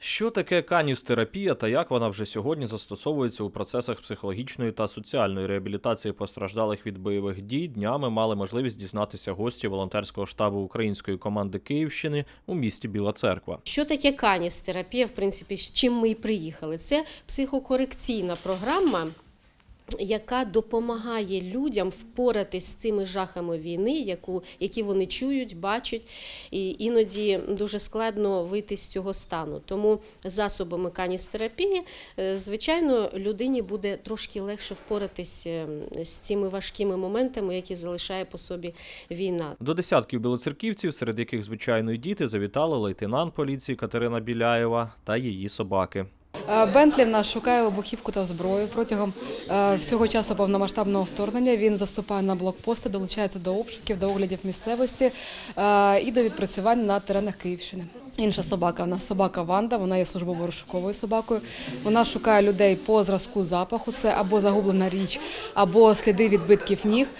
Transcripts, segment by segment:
Що таке каністерапія та як вона вже сьогодні застосовується у процесах психологічної та соціальної реабілітації постраждалих від бойових дій, днями мали можливість дізнатися гості волонтерського штабу української команди Київщини у місті Біла Церква. Що таке каністерапія, в принципі, з чим ми і приїхали? Це психокорекційна програма. Яка допомагає людям впоратись з цими жахами війни, яку, які вони чують, бачать, і іноді дуже складно вийти з цього стану. Тому засобами каністерапії, е, звичайно, людині буде трошки легше впоратись е, з цими важкими моментами, які залишає по собі війна. До десятків білоцерківців, серед яких звичайно й діти, завітали лейтенант поліції Катерина Біляєва та її собаки. Е, Бентлі в нас шукає вибухівку та зброю. Протягом е, всього часу повномасштабного вторгнення він заступає на блокпости, долучається до обшуків, до оглядів місцевості е, і до відпрацювань на теренах Київщини. Інша собака, в нас собака Ванда, вона є службово розшуковою собакою. Вона шукає людей по зразку запаху, це або загублена річ, або сліди відбитків ніг. Е,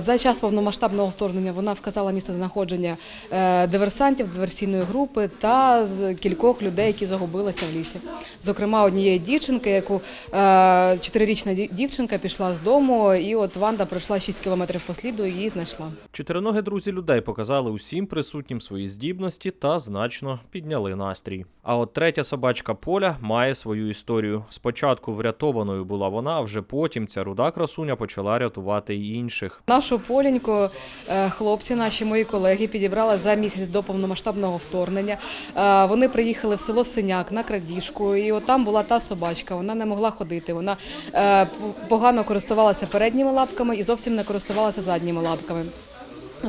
За час повномасштабного вторгнення вона вказала місце знаходження е, диверсантів, диверсійної групи та кількох людей, які загубилися в лісі. Зокрема, однієї дівчинки, яку е, чотирирічна дівчинка пішла з дому, і от Ванда пройшла 6 кілометрів по сліду і її знайшла. Чотириногі друзі людей показали усім присутнім свої здібності та значно підняли настрій. А от третя собачка Поля має свою історію. Спочатку врятованою була вона, а вже потім ця руда красуня почала рятувати й інших. Нашу поленьку е, хлопці, наші мої колеги, підібрали за місяць до повномасштабного вторгнення. Е, Вони приїхали в село Синяк на крадіжку, і от там була та собачка. Вона не могла ходити. Вона е, погано користувалася передніми лапками і зовсім не користувалася задніми лапками.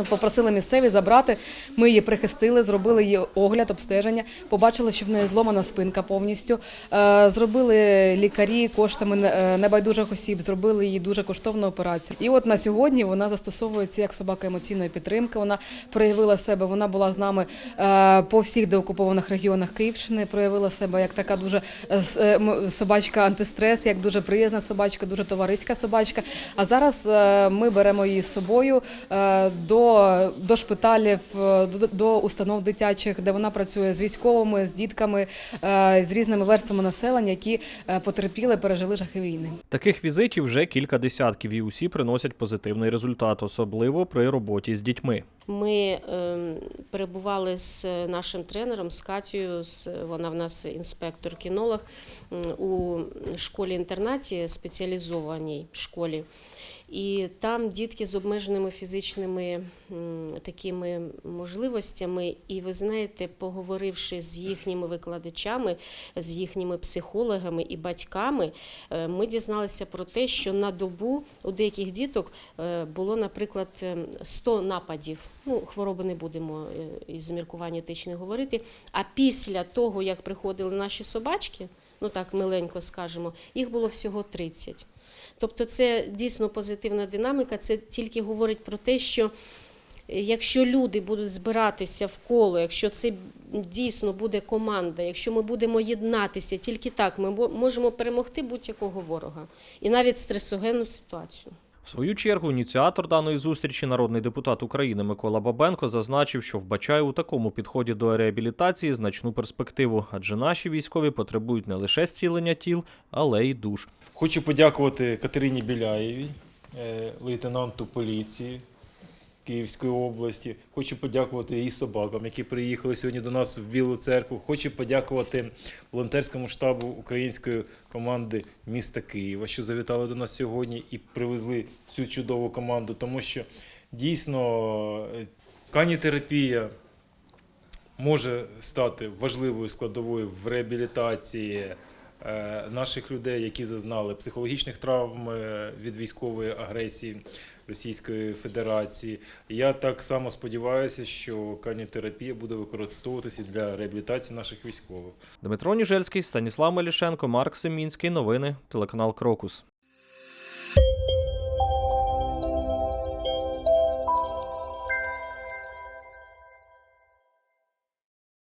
Попросили місцеві забрати. Ми її прихистили, зробили її огляд, обстеження. Побачили, що в неї зломана спинка повністю. Е, Зробили лікарі коштами е, небайдужих осіб, зробили їй дуже коштовну операцію. І от на сьогодні вона застосовується як собака емоційної підтримки. Вона проявила себе. Вона була з нами е, по всіх деокупованих регіонах Київщини. Проявила себе як така дуже собачка антистрес, як дуже приязна собачка, дуже товариська собачка. А зараз ми беремо її з собою е, до, до шпиталів, е, до, до установ дитячих, де вона працює з військовими, з дітками, е, з різними верствами населення, які е, потерпіли, пережили жахи війни. Таких візитів вже кілька десятків, і усі приносять позитивний результат, особливо при роботі з дітьми. Ми ем, перебували з нашим тренером, з Катією, з, вона в нас інспектор-кінолог у школі-інтернаті, спеціалізованій школі. І там дітки з обмеженими фізичними такими можливостями. І ви знаєте, поговоривши з їхніми викладачами, з їхніми психологами і батьками, е, ми дізналися про те, що на добу у деяких діток е, було, наприклад, ем, 100 нападів. Ну, хвороби не будемо е, із міркування етичних говорити. А після того, як приходили наші собачки, ну так миленько скажемо, їх було всього 30. Тобто це дійсно позитивна динаміка. Це тільки говорить про те, що е, якщо люди будуть збиратися в коло, якщо це дійсно буде команда, якщо ми будемо єднатися, тільки так ми можемо перемогти будь-якого ворога і навіть стресогенну ситуацію. В свою чергу ініціатор даної зустрічі, народний депутат України Микола Бабенко, зазначив, що вбачає у такому підході до реабілітації значну перспективу, адже наші військові потребують не лише зцілення тіл, але й душ. Хочу подякувати Катерині Біляєвій, е, лейтенанту поліції Київської області. Хочу подякувати її собакам, які приїхали сьогодні до нас в Білу церкву. Хочу подякувати волонтерському штабу української команди міста Києва, що завітали до нас сьогодні і привезли цю чудову команду, тому що дійсно канітерапія може стати важливою складовою в реабілітації наших людей, які зазнали психологічних травм е, від військової агресії Російської Федерації. Я так само сподіваюся, що канітерапія буде використовуватися для реабілітації наших військових. Дмитро Ніжельський, Станіслав Мелішенко, Марк Семінський. Новини, телеканал Крокус.